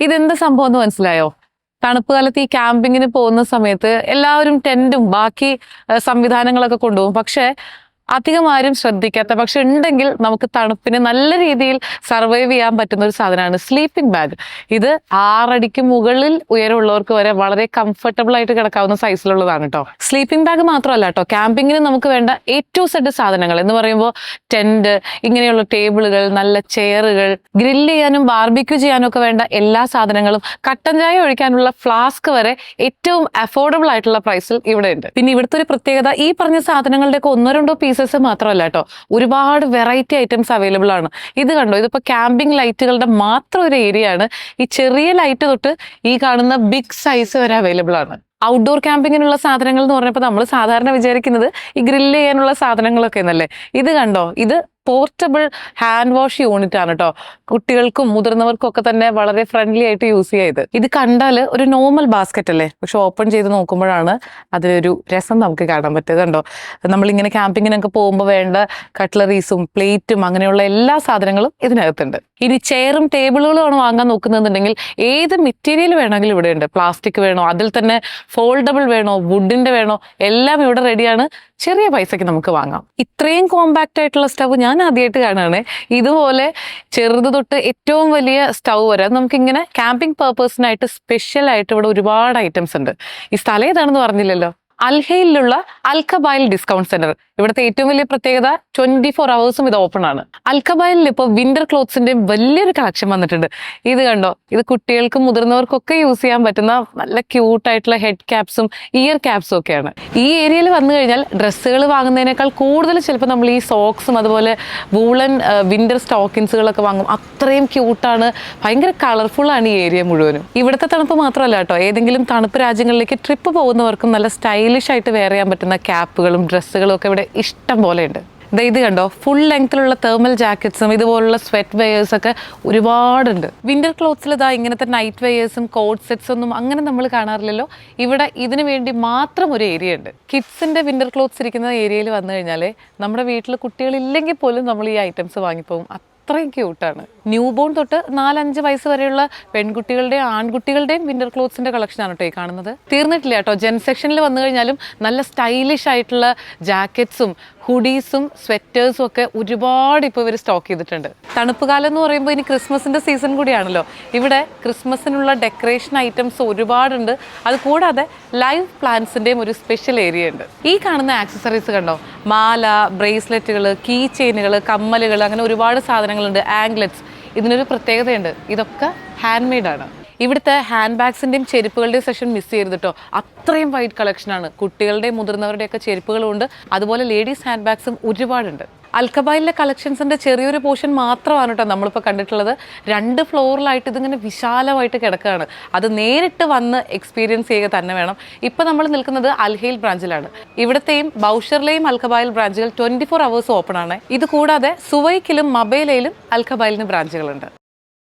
ഇതെന്ത് സംഭവം എന്ന് മനസ്സിലായോ? തണുപ്പ് കാലത്ത് ഈ ക്യാമ്പിങ്ങിന് പോകുന്ന സമയത്ത് എല്ലാവരും ടെന്റും ബാക്കി സംവിധാനങ്ങളൊക്കെ കൊണ്ടുപോകും. പക്ഷെ അധികം ആരും ശ്രദ്ധിക്കാത്ത പക്ഷെ ഉണ്ടെങ്കിൽ നമുക്ക് തണുപ്പിന് നല്ല രീതിയിൽ സർവൈവ് ചെയ്യാൻ പറ്റുന്ന ഒരു സാധനമാണ് സ്ലീപ്പിംഗ് ബാഗ്. ഇത് ആറടിക്ക് മുകളിൽ ഉയരമുള്ളവർക്ക് വരെ വളരെ കംഫർട്ടബിൾ ആയിട്ട് കിടക്കാവുന്ന സൈസിലുള്ളതാണ് കേട്ടോ സ്ലീപ്പിംഗ് ബാഗ് മാത്രമല്ല കേട്ടോ ക്യാമ്പിങ്ങിന് നമുക്ക് വേണ്ട ഏറ്റവും സെഡ് സാധനങ്ങൾ എന്ന് പറയുമ്പോൾ ടെന്റ് ഇങ്ങനെയുള്ള ടേബിളുകൾ നല്ല ചെയറുകൾ ഗ്രില്ല് ചെയ്യാനും ബാർബിക്യൂ ചെയ്യാനും ഒക്കെ വേണ്ട എല്ലാ സാധനങ്ങളും കട്ടൻ ചായ ഒഴിക്കാനുള്ള ഫ്ലാസ്ക് വരെ ഏറ്റവും അഫോർഡബിൾ ആയിട്ടുള്ള പ്രൈസിൽ ഇവിടെ ഉണ്ട് പിന്നെ ഇവിടുത്തെ ഒരു പ്രത്യേകത ഈ പറഞ്ഞ സാധനങ്ങളുടെ ഒക്കെ ഒന്നോ രണ്ടോ പീസസ് മാത്രമല്ല കേട്ടോ. ഒരുപാട് വെറൈറ്റി ഐറ്റംസ് അവൈലബിൾ ആണ്. ഇത് കണ്ടോ? ഇതിപ്പോ ക്യാമ്പിംഗ് ലൈറ്റുകളുടെ മാത്രം ഒരു ഏരിയ ആണ്. ഈ ചെറിയ ലൈറ്റ് തൊട്ട് ഈ കാണുന്ന ബിഗ് സൈസ് വരെ അവൈലബിൾ ആണ്. ഔട്ട്ഡോർ ക്യാമ്പിങ്ങിനുള്ള സാധനങ്ങൾ എന്ന് പറഞ്ഞപ്പോൾ നമ്മൾ സാധാരണ വിചാരിക്കുന്നത് ഈ ഗ്രില്ല് ചെയ്യാനുള്ള സാധനങ്ങളൊക്കെ എന്നല്ലേ ഇത് കണ്ടോ? ഇത് പോർട്ടബിൾ ഹാൻഡ് വാഷ് യൂണിറ്റ് ആണ് കേട്ടോ കുട്ടികൾക്കും മുതിർന്നവർക്കും ഒക്കെ തന്നെ വളരെ ഫ്രണ്ട്ലി ആയിട്ട് യൂസ് ചെയ്ത് ഇത് കണ്ടാൽ ഒരു നോർമൽ ബാസ്ക്കറ്റ് അല്ലേ? പക്ഷെ ഓപ്പൺ ചെയ്ത് നോക്കുമ്പോഴാണ് അതിലൊരു രസം നമുക്ക് കാണാൻ പറ്റുക കണ്ടോ? നമ്മളിങ്ങനെ ക്യാമ്പിങ്ങിനൊക്കെ പോകുമ്പോൾ വേണ്ട കട്ട്ലറീസും പ്ലേറ്റും അങ്ങനെയുള്ള എല്ലാ സാധനങ്ങളും ഇതിനകത്തുണ്ട്. ഇനി ചെയറും ടേബിളുകളും ആണ് വാങ്ങാൻ നോക്കുന്നതെന്നുണ്ടെങ്കിൽ ഏത് മെറ്റീരിയൽ വേണമെങ്കിലും ഇവിടെ ഉണ്ട്. പ്ലാസ്റ്റിക് വേണോ അതിൽ തന്നെ ഫോൾഡബിൾ വേണോ വുഡിന്റെ വേണോ എല്ലാം ഇവിടെ റെഡിയാണ് ചെറിയ പൈസയ്ക്ക് നമുക്ക് വാങ്ങാം. ഇത്രയും കോമ്പാക്റ്റ് ആയിട്ടുള്ള സ്റ്റവ് ഞാൻ ആദ്യമായിട്ട് കാണുകയാണ് ഇതുപോലെ ചെറുത് തൊട്ട് ഏറ്റവും വലിയ സ്റ്റൗ വരെ നമുക്കിങ്ങനെ ക്യാമ്പിംഗ് പേർപ്പസിനായിട്ട് സ്പെഷ്യൽ ആയിട്ട് ഇവിടെ ഒരുപാട് ഐറ്റംസ് ഉണ്ട്. ഈ സ്ഥലം ഏതാണെന്ന് പറഞ്ഞില്ലല്ലോ? അൽഹയിലുള്ള അൽക്കബായിൽ ഡിസ്കൗണ്ട് സെന്റർ ഇവിടുത്തെ ഏറ്റവും വലിയ പ്രത്യേകത ട്വന്റി ഫോർ അവേഴ്സും ഇത് ഓപ്പൺ ആണ്. അൽക്കബായിലിൽ ഇപ്പോൾ വിന്റർ ക്ലോത്ത്സിന്റെ വലിയൊരു കളക്ഷൻ വന്നിട്ടുണ്ട്. ഇത് കണ്ടോ? ഇത് കുട്ടികൾക്കും മുതിർന്നവർക്കൊക്കെ യൂസ് ചെയ്യാൻ പറ്റുന്ന നല്ല ക്യൂട്ടായിട്ടുള്ള ഹെഡ് ക്യാപ്സും ഇയർ ക്യാപ്സും ഒക്കെയാണ്. ഈ ഏരിയയിൽ വന്നു കഴിഞ്ഞാൽ ഡ്രസ്സുകൾ വാങ്ങുന്നതിനേക്കാൾ കൂടുതൽ ചിലപ്പോൾ നമ്മൾ ഈ സോക്സും അതുപോലെ വൂളൻ വിന്റർ സ്റ്റോക്കിൻസുകളൊക്കെ വാങ്ങും. അത്രയും ക്യൂട്ടാണ് ഭയങ്കര കളർഫുൾ ആണ് ഈ ഏരിയ മുഴുവനും. ഇവിടുത്തെ തണുപ്പ് മാത്രമല്ല കേട്ടോ. ഏതെങ്കിലും തണുപ്പ് രാജ്യങ്ങളിലേക്ക് ട്രിപ്പ് പോകുന്നവർക്കും നല്ല സ്റ്റൈലിഷ് ആയിട്ട് വെയർ ചെയ്യാൻ പറ്റുന്ന ക്യാപ്പുകളും ഡ്രസ്സുകളും ഒക്കെ ഇവിടെ ഇഷ്ടം പോലെ ഉണ്ട്. ഇത് കണ്ടോ? ഫുൾ ലെങ്ത്തിലുള്ള തേർമൽ ജാക്കറ്റ്സും ഇതുപോലുള്ള സ്വെറ്റ് വെയേഴ്സ് ഒക്കെ ഒരുപാടുണ്ട്. വിന്റർ ക്ലോത്ത്സിൽ ഇതാ ഇങ്ങനത്തെ നൈറ്റ് വെയേഴ്സും കോട്ട് സെറ്റ്സ് ഒന്നും അങ്ങനെ നമ്മൾ കാണാറില്ലല്ലോ. ഇവിടെ ഇതിനു വേണ്ടി മാത്രം ഒരു ഏരിയ ഉണ്ട്. കിഡ്സിന്റെ വിന്റർ ക്ലോത്ത്സ് ഇരിക്കുന്ന ഏരിയയിൽ വന്നു കഴിഞ്ഞാൽ നമ്മുടെ വീട്ടിൽ കുട്ടികളില്ലെങ്കിൽ പോലും നമ്മൾ ഈ ഐറ്റംസ് വാങ്ങിപ്പോകും അത്രയും ക്യൂട്ടാണ് ന്യൂ ബോൺ തൊട്ട് നാലഞ്ച് വയസ്സ് വരെയുള്ള പെൺകുട്ടികളുടെയും ആൺകുട്ടികളുടെയും വിന്റർ ക്ലോത്ത്സിന്റെ കളക്ഷനാണ് കേട്ടോ ഈ കാണുന്നത്. തീർന്നിട്ടില്ല കേട്ടോ ജെൻ സെക്ഷനിൽ വന്നു കഴിഞ്ഞാലും നല്ല സ്റ്റൈലിഷ് ആയിട്ടുള്ള ജാക്കറ്റ്സും ഹുഡീസും സ്വെറ്റേഴ്സും ഒക്കെ ഒരുപാട് ഇപ്പോൾ ഇവർ സ്റ്റോക്ക് ചെയ്തിട്ടുണ്ട്. തണുപ്പ് കാലം എന്ന് പറയുമ്പോൾ ഇനി ക്രിസ്മസിന്റെ സീസൺ കൂടിയാണല്ലോ. ഇവിടെ ക്രിസ്മസിനുള്ള ഡെക്കറേഷൻ ഐറ്റംസ് ഒരുപാടുണ്ട്. അത് കൂടാതെ ലൈവ് പ്ലാന്റ്സിന്റെയും ഒരു സ്പെഷ്യൽ ഏരിയ ഉണ്ട്. ഈ കാണുന്ന ആക്സസറീസ് കണ്ടോ? മാല ബ്രേസ്ലെറ്റുകൾ കീ ചെയിനുകൾ കമ്മലുകൾ അങ്ങനെ ഒരുപാട് സാധനങ്ങളുണ്ട്. ആംഗ്ലറ്റ്സ് ഇതിനൊരു പ്രത്യേകതയുണ്ട്. ഇതൊക്കെ ഹാൻഡ് മെയ്ഡ് ആണ്. ഇവിടുത്തെ ഹാൻഡ് ബാഗ്സിന്റെയും ചെരുപ്പുകളുടെയും സെഷൻ മിസ് ചെയ്യരുത് കേട്ടോ അത്രയും വൈഡ് കളക്ഷനാണ് കുട്ടികളുടെയും മുതിർന്നവരുടെയൊക്കെ ചെരുപ്പുകളും ഉണ്ട് അതുപോലെ ലേഡീസ് ഹാൻഡ് ബാഗ്സും ഒരുപാടുണ്ട്. അൽക്കബായിലെ കളക്ഷൻസിന്റെ ചെറിയൊരു പോർഷൻ മാത്രമാണ് കേട്ടോ നമ്മളിപ്പോൾ കണ്ടിട്ടുള്ളത്. രണ്ട് ഫ്ലോറിലായിട്ട് ഇതിങ്ങനെ വിശാലമായിട്ട് കിടക്കുകയാണ്. അത് നേരിട്ട് വന്ന് എക്സ്പീരിയൻസ് ചെയ്യുക തന്നെ വേണം. ഇപ്പോൾ നമ്മൾ നിൽക്കുന്നത് അൽഹയിൽ ബ്രാഞ്ചിലാണ്. ഇവിടത്തെയും ബൗഷറിലെയും അൽക്കബായിൽ ബ്രാഞ്ചുകൾ ട്വന്റി ഫോർ അവേഴ്സ് ഓപ്പൺ ആണ്. ഇത് കൂടാതെ സുവൈക്കിലും മബേലയിലും അൽക്കബായിലിന് ബ്രാഞ്ചുകളുണ്ട്.